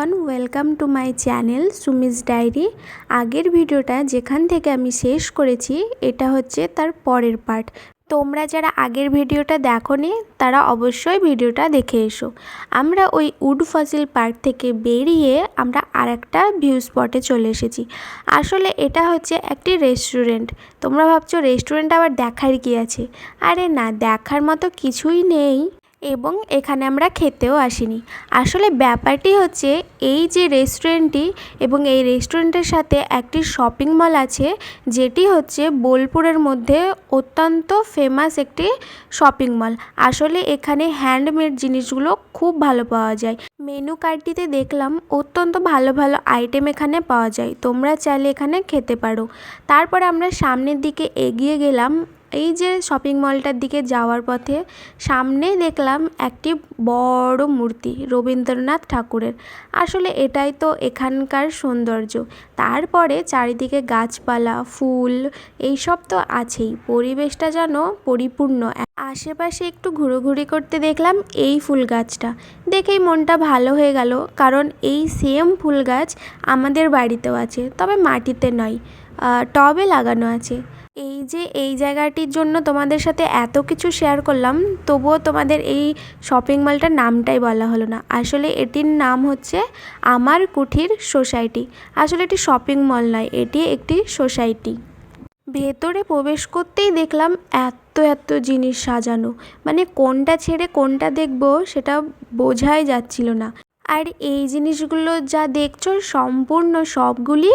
Everyone welcome to my channel Sumi's diary আগের ভিডিওটা যেখান থেকে আমি শেষ করেছি, এটা হচ্ছে তার পরের পার্ট তোমরা যারা আগের ভিডিওটা দেখোনি, তারা অবশ্যই ভিডিওটা দেখে এসো। আমরা ওই উড ফসিল পার্ক থেকে বেরিয়ে আমরা আর একটা ভিউ স্পটে চলে এসেছি। আসলে এটা হচ্ছে একটি রেস্টুরেন্ট তোমরা ভাবছ রেস্টুরেন্ট আবার দেখার কি আছে? আরে না, দেখার মতো কিছুই নেই। এবং এখানে আমরা খেতেও আসিনি। আসলে ব্যাপারটি হচ্ছে, এই যে রেস্টুরেন্টটি এবং এই রেস্টুরেন্টের সাথে একটি শপিং মল আছে, যেটি হচ্ছে বোলপুরের মধ্যে অত্যন্ত ফেমাস একটি শপিং মল। আসলে এখানে হ্যান্ডমেড জিনিসগুলো খুব ভালো পাওয়া যায়। মেনু কার্ডটিতে দেখলাম, অত্যন্ত ভালো ভালো আইটেম এখানে পাওয়া যায়। তোমরা চাইলে এখানে খেতে পারো। তারপরে আমরা সামনের দিকে এগিয়ে গেলাম এই যে শপিং মলটার দিকে যাওয়ার পথে সামনেই দেখলাম একটি বড় মূর্তি, রবীন্দ্রনাথ ঠাকুরের। আসলে এটাই তো এখানকার সৌন্দর্য। তারপরে চারিদিকে গাছপালা, ফুল, এইসব তো আছেই। পরিবেশটা যেন পরিপূর্ণ। আশেপাশে একটু ঘুরোঘুরি করতে দেখলাম এই ফুল গাছটা। দেখেই মনটা ভালো হয়ে গেল, কারণ এই সেম ফুল গাছ আমাদের বাড়িতেও আছে, তবে মাটিতে নয় টবে লাগানো আছে। এই যে এই জায়গাটির জন্য তোমাদের সাথে এত কিছু শেয়ার করলাম, তবুও তোমাদের এই শপিং মলটার নামটাই বলা হলো না। আসলে এটির নাম হচ্ছে আমার কুঠির সোসাইটি। আসলে এটি শপিং মল নয়, এটি একটি সোসাইটি। ভেতরে প্রবেশ করতেই দেখলাম এত এত জিনিস সাজানো। মানে কোনটা ছেড়ে কোনটা দেখব সেটা বোঝাই যাচ্ছিল না। আর এই জিনিসগুলো যা দেখছ সম্পূর্ণ সবগুলি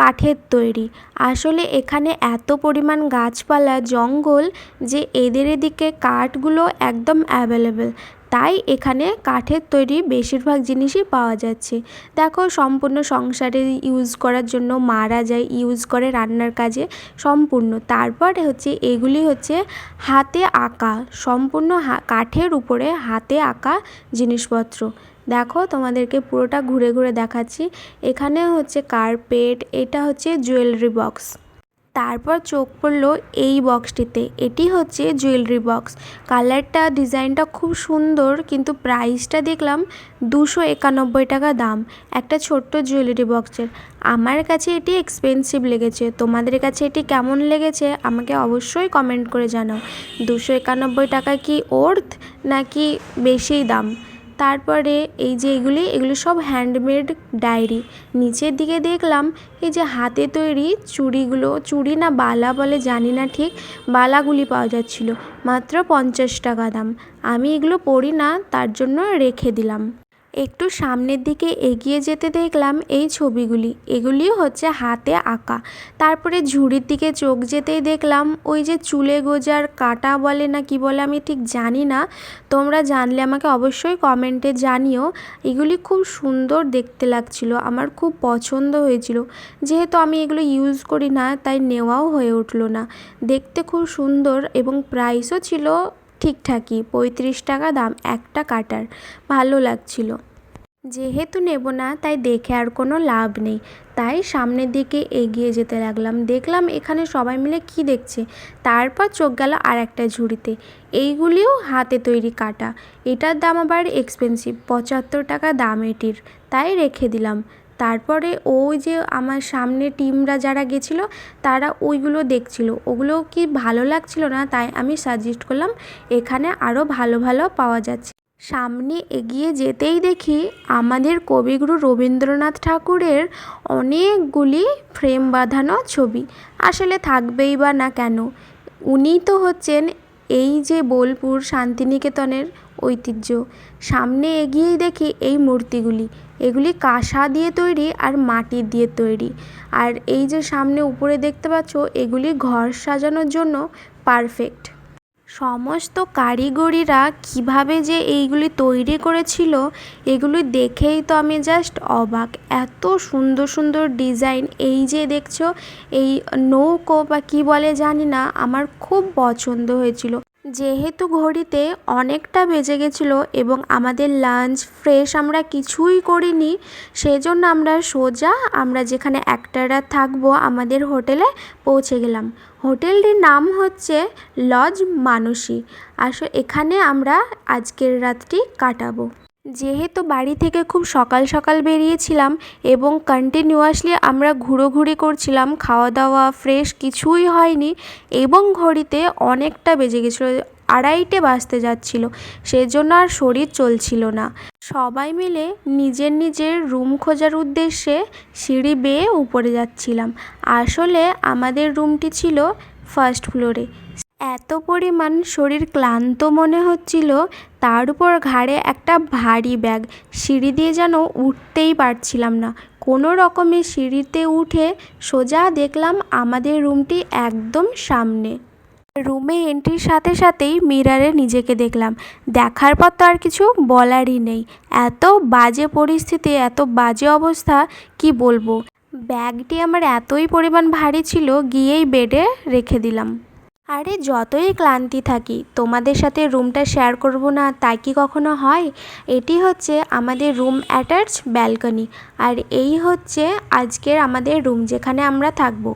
কাঠের তৈরি। আসলে এখানে এত পরিমাণ গাছপালা, জঙ্গল যে এদের এদিকে কাঠগুলো একদম অ্যাভেলেবেল তাই এখানে কাঠের তৈরি বেশিরভাগ জিনিসই পাওয়া যাচ্ছে। দেখো সম্পূর্ণ সংসারে ইউজ করার জন্য মারা যায় ইউজ করে রান্নার কাজে সম্পূর্ণ। তারপরে হচ্ছে এগুলি হচ্ছে হাতে আঁকা, সম্পূর্ণ কাঠের উপরে হাতে আঁকা জিনিসপত্র। দেখো তোমাদেরকে পুরোটা ঘুরে ঘুরে দেখাচ্ছি। এখানে হচ্ছে কার্পেট এটা হচ্ছে জুয়েলারি বক্স তারপর চোখ পড়ল এই বক্সটিতে এটি হচ্ছে জুয়েলারি বক্স কালারটা ডিজাইনটা খুব সুন্দর, কিন্তু প্রাইসটা দেখলাম দুশো একানব্বই টাকা দাম, একটা ছোট্ট জুয়েলারি বক্সের আমার কাছে এটি এক্সপেন্সিভ লেগেছে। তোমাদের কাছে এটি কেমন লেগেছে, আমাকে অবশ্যই কমেন্ট করে জানাও। দুশো একানব্বই টাকা কি ওর্থ নাকি বেশিই দাম? তারপরে এই যে এগুলি এগুলি সব হ্যান্ডমেড ডায়েরি নিচের দিকে দেখলাম এই যে হাতে তৈরি চুড়িগুলো, চুড়ি না বালা বলে জানি না ঠিক, বালাগুলি পাওয়া যাচ্ছিল। মাত্র পঞ্চাশ টাকা দাম। আমি এগুলো পরি না, তার জন্য রেখে দিলাম। একটু সামনের দিকে এগিয়ে যেতে দেখলাম এই ছবিগুলি। এগুলিও হচ্ছে হাতে আঁকা। তারপরে ঝুড়ির দিকে চোখ যেতেই দেখলাম ওই যে চুলে গোজার কাটা বলে না কি বলে আমি ঠিক জানি না। তোমরা জানলে আমাকে অবশ্যই কমেন্টে জানিও। এগুলি খুব সুন্দর দেখতে লাগছিল, আমার খুব পছন্দ হয়েছিল। যেহেতু আমি এগুলো ইউজ করি না, তাই নেওয়াও হয়ে উঠল না। দেখতে খুব সুন্দর এবং প্রাইসও ছিল ঠিকঠাকই, পঁয়ত্রিশ টাকা দাম, একটা কাটার। ভালো লাগছিল। যেহেতু নেব না, তাই দেখে আর কোনো লাভ নেই। তাই সামনের দিকে এগিয়ে যেতে লাগলাম। দেখলাম এখানে সবাই মিলে কি দেখছে। তারপর চোখ গেল আর একটা ঝুড়িতে। এইগুলিও হাতে তৈরি কাটা। এটার দাম আবার এক্সপেন্সিভ পঁচাত্তর টাকা দাম এটির। তাই রেখে দিলাম। তারপরে ওই যে আমার সামনে টিমরা যারা গেছিল, তারা ওইগুলো দেখছিল। ওগুলো কি ভালো লাগছিল না, তাই আমি সাজেস্ট করলাম এখানে আরও ভালো ভালো পাওয়া যাচ্ছে। সামনে এগিয়ে যেতেই দেখি আমাদের কবিগুরু রবীন্দ্রনাথ ঠাকুরের অনেকগুলি ফ্রেম বাঁধানো ছবি। আসলে থাকবেই বা না কেন, উনি তো হচ্ছেন এই যে বোলপুর শান্তিনিকেতনের ঐতিহ্য। সামনে এগিয়েই দেখি এই মূর্তিগুলি। এগুলি কাঁসা দিয়ে তৈরি আর মাটি দিয়ে তৈরি। আর এই যে সামনে উপরে দেখতে পাচ্ছ, এগুলি ঘর সাজানোর জন্য পারফেক্ট সমস্ত কারিগরিরা কীভাবে যে এইগুলি তৈরি করেছিল, এগুলি দেখেই তো আমি জাস্ট অবাক। এত সুন্দর সুন্দর ডিজাইন এই যে দেখছ, এই নৌকো বা কী বলে জানি না, আমার খুব পছন্দ হয়েছিল। যেহেতু ঘড়িতে অনেকটা বেজে গেছিল এবং আমাদের লাঞ্চ ফ্রেশ আমরা কিছুই করিনি, সেজন্য আমরা সোজা আমরা যেখানে একটা রাত থাকব আমাদের হোটেলে পৌঁছে গেলাম। হোটেলটির নাম হচ্ছে লজ মানসী আসলে এখানে আমরা আজকের রাতটি কাটাবো। যেহেতু বাড়ি থেকে খুব সকাল সকাল বেরিয়েছিলাম এবং কন্টিনিউয়াসলি আমরা ঘুরোঘুরি করছিলাম খাওয়া দাওয়া ফ্রেশ কিছুই হয়নি এবং ঘড়িতে অনেকটা বেজে গেছিল, আড়াইটে বাজতে যাচ্ছিল, সেজন্য আর শরীর চলছিল না। সবাই মিলে নিজের নিজের রুম খোঁজার উদ্দেশ্যে সিঁড়ি বেয়ে উপরে যাচ্ছিলাম। আসলে আমাদের রুমটি ছিল ফার্স্ট ফ্লোরে এত পরিমাণ শরীর ক্লান্ত মনে হচ্ছিল, তার উপর ঘাড়ে একটা ভারী ব্যাগ। সিঁড়ি দিয়ে যেন উঠতেই পারছিলাম না। কোনো রকমে সিঁড়িতে উঠে সোজা দেখলাম আমাদের রুমটি একদম সামনে। রুমে এন্ট্রির সাথে সাথেই মিরারে নিজেকে দেখলাম। দেখার পর তো আর কিছু বলারই নেই। এত বাজে পরিস্থিতি, এত বাজে অবস্থা, কি বলব? ব্যাগটি আমার এতই পরিমাণ ভারী ছিল, গিয়েই বেডে রেখে দিলাম। আরে যতই ক্লান্তি থাকি, তোমাদের সাথে রুমটা শেয়ার করব না তা কি কখনো হয়? এটি হচ্ছে আমাদের রুম অ্যাটাচ ব্যালকনি আর এই হচ্ছে আজকের আমাদের রুম যেখানে আমরা থাকব।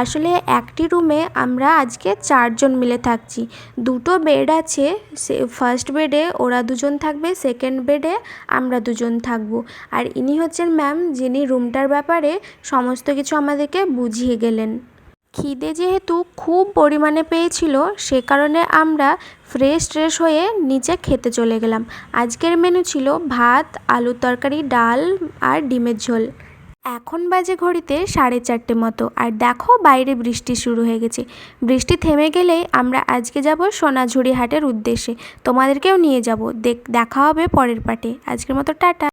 আসলে একটি রুমে আমরা আজকে চারজন মিলে থাকছি। দুটো বেড আছে ফার্স্ট বেডে ওরা দুজন থাকবে সেকেন্ড বেডে আমরা দুজন থাকব। আর ইনি হচ্ছেন ম্যাম যিনি রুমটার ব্যাপারে সমস্ত কিছু আমাদেরকে বুঝিয়ে গেলেন। খিদে যেহেতু খুব পরিমাণে পেয়েছিল, সে কারণে আমরা ফ্রেশ ট্রেশ হয়ে নিচে খেতে চলে গেলাম। আজকের মেনু ছিল ভাত আলুর তরকারি, ডাল আর ডিমের ঝোল। এখন বাজে ঘড়িতে সাড়ে চারটে মতো। আর দেখো বাইরে বৃষ্টি শুরু হয়ে গেছে। বৃষ্টি থেমে গেলেই আমরা আজকে যাব সোনাঝুরি হাটের উদ্দেশ্যে। তোমাদেরকেও নিয়ে যাব। দেখ, দেখা হবে পরের পাটে আজকের মতো টাটা।